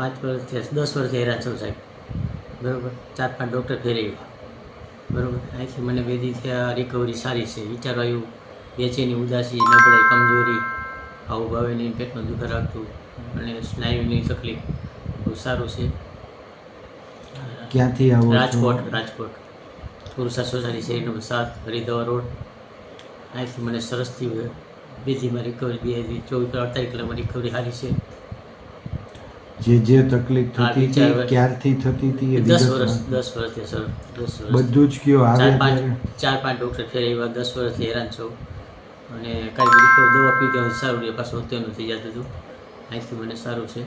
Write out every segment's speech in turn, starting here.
પાંચ વર્ષ થયા દસ વર્ષ હેરાન છું સાહેબ. બરાબર? ચાર પાંચ ડૉક્ટર ફેરવ્યા બરાબર? અહીંથી મને બેદીથી થયા રિકવરી સારી છે. વિચાર આવ્યું બેચેની ઉદાસી નબળાઈ કમજોરી આવું ભાવેની પેટમાં દુઃખ રાખતું અને સ્નાયુની તકલીફ. બહુ સારું છે. ક્યાંથી આવો રાજકોટ રાજકોટ. પુરુષા સોસાયટી શેરી નંબર સાત હરિદ્વાર રોડ. અહીંથી મને સરસથી બેથીમાં રિકવરી બે ચોવીસ અડતાલીસ કલાકમાં રિકવરી સારી છે. જે જે તકલીફ થતી હતી ક્યારથી થતી હતી એ દસ વર્ષ દસ વર્ષથી સર દસ વર્ષ બધું જ કયો આવે ચાર પાંચ ડૉક્ટર ફેરવ્યા દસ વર્ષથી હેરાન છો. અને કાંઈ રિકવર દવા પી દેવાનું સારું રહે. પાછું અત્યારનું થઈ જતું હતું અહીંથી મને સારું છે.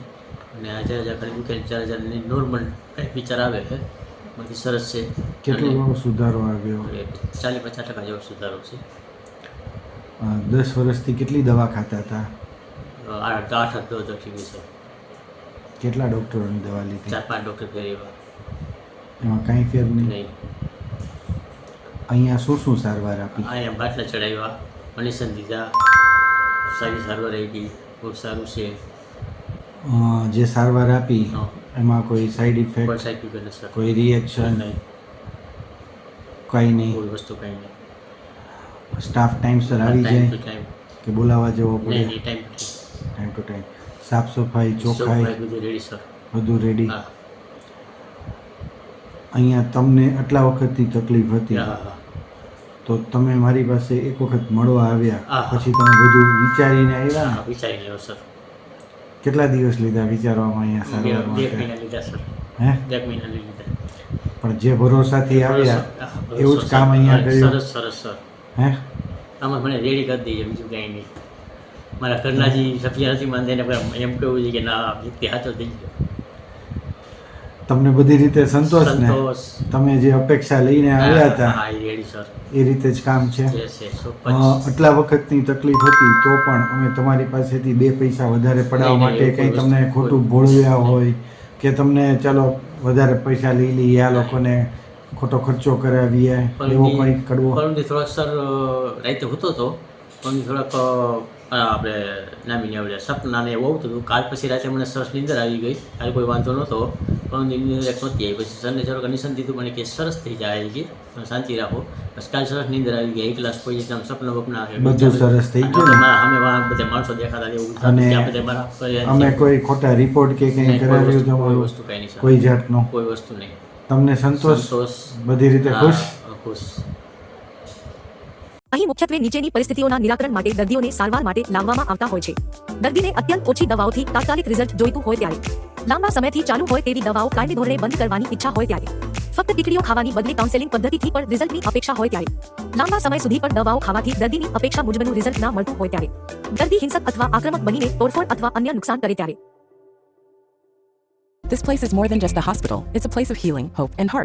અને આ હજાર હજાર ખાલી મૂકે ચાર હજાર નોર્મલ કાંઈ વિચાર આવે છે. બધી સરસ છે. કેટલો સુધારો આવ્યો? ચાલીસ પચાસ ટકા જેવો સુધારો છે. દસ વર્ષથી કેટલી દવા ખાતા હતા? આઠ આઠ દવા તકલીફ છે. કેટલા ડૉક્ટરોની દવા લીધી? ચાર પાંચ ડૉક્ટર ફેરવ્યા એમાં કાંઈ ફેર નહીં? અહીંયા શું શું સારવાર આપી? અહીંયા બાટલા ચડાવ્યા મનીષન દીધા સારી સારવાર આવી બહુ સારું છે. જે સારવાર આપી એમાં કોઈ સાઈડ ઇફેક્ટ કોઈ રિએક્શન નહીં. કંઈ નહીં? કોઈ વસ્તુ કંઈ નહીં. સ્ટાફ ટાઈમસર આવી જાય? કે બોલાવવા જવો પડે? ટાઈમ ટુ ટાઈમ સાફ સફાઈ ચોખ્ખાઈ બધું રેડી સર બધું રેડી અહીંયા તમને આટલા વખતની તકલીફ હતી. તો તમે મારી પાસે એક વખત મળવા આવ્યા. પછી તમે બધું વિચારીને આવ્યા ને? હા વિચારી લેવો સર કેટલા દિવસ લીધા વિચારવામાં અહીંયા સારવાર લીધા સર હે? મહિના લીધા. પણ જે ભરોસાથી આવ્યા એવું જ કામ અહીંયા કર્યું? સરસ સરસ સર હે? આમાં મને રેડી કરી દઈએ બીજું કાંઈ નહીં. મારા ઘરના જે સભ્ય નથી માનતા એને એમ કહેવું છે કે ના વ્યક્તિ હાથો થઈ ગયો. તમને બધી રીતે સંતોષ ને? તમે જે અપેક્ષા લઈને આવ્યા હતા એ રીતે જ કામ છે? આટલા વખતની તકલીફ હતી તો પણ અમે તમારી પાસેથી બે પૈસા વધારે પડાવવા માટે કઈ તમને ખોટું ભોળવ્યા હોય કે તમને ચાલો વધારે પૈસા લઈ લઈએ આ લોકોને ખોટો ખર્ચો કરાવીએ એવો કંઈ કડવો પરંતુ થોડાક સર રાતે હોતો હતો પણ થોડાક આપણે નામીને આપણે સપના ને એવું આવતું હતું કાલ પછી રાતે મને સરસ નીંદર આવી ગઈ. કાલ કોઈ વાંધો નહોતો પણ નીંદર એક નહોતી આવી. પછી સરને જરૂર કન્ડિશન દીધું મને કે સરસ થઈ જાય છે તમે શાંતિ રાખો. બસ કાલ સરસ નીંદર આવી ગઈ એક ગ્લાસ કોઈ એકદમ સપના બપના બધું સરસ થઈ ગયું? મારા સામે વાળા બધા માણસો દેખાતા એવું મારા અમે કોઈ ખોટા રિપોર્ટ કે કંઈ કરાવ્યું કોઈ વસ્તુ કંઈ નહીં કોઈ જાતનો? કોઈ વસ્તુ નહીં. તમને સંતોષ? બધી રીતે ખુશ? ખુશ. અહીં મુખ્યત્વે નીચેની પરિસ્થિતિઓના નિરાકરણ માટે દર્દીઓને સારવાર માટે લાવવામાં આવતા હોય છે. દર્દીને અત્યંત ઓછી દવાઓથી તાત્કાલિક રિઝલ્ટ જોઈતું હોય ત્યારે. લાંબા સમયથી ચાલુ હોય તેવી દવાઓ કાયમી ધોરણે બંધ કરવાની ઈચ્છા હોય ત્યારે. ફક્ત ટીકડીઓ ખાવાની બદલે કાઉન્સેલિંગ પદ્ધતિથી પણ રિઝલ્ટની અપેક્ષા હોય ત્યારે. લાંબા સમય સુધી પણ દવાઓ ખાવાથી દર્દીની અપેક્ષા મુજબનું રિઝલ્ટ ના મળતું હોય ત્યારે. દર્દી હિંસક અથવા આક્રમક બનીને તોડફોડ અથવા અન્ય નુકસાન કરે ત્યારે. This place is more than just a hospital, it's a place of healing, hope, and heart.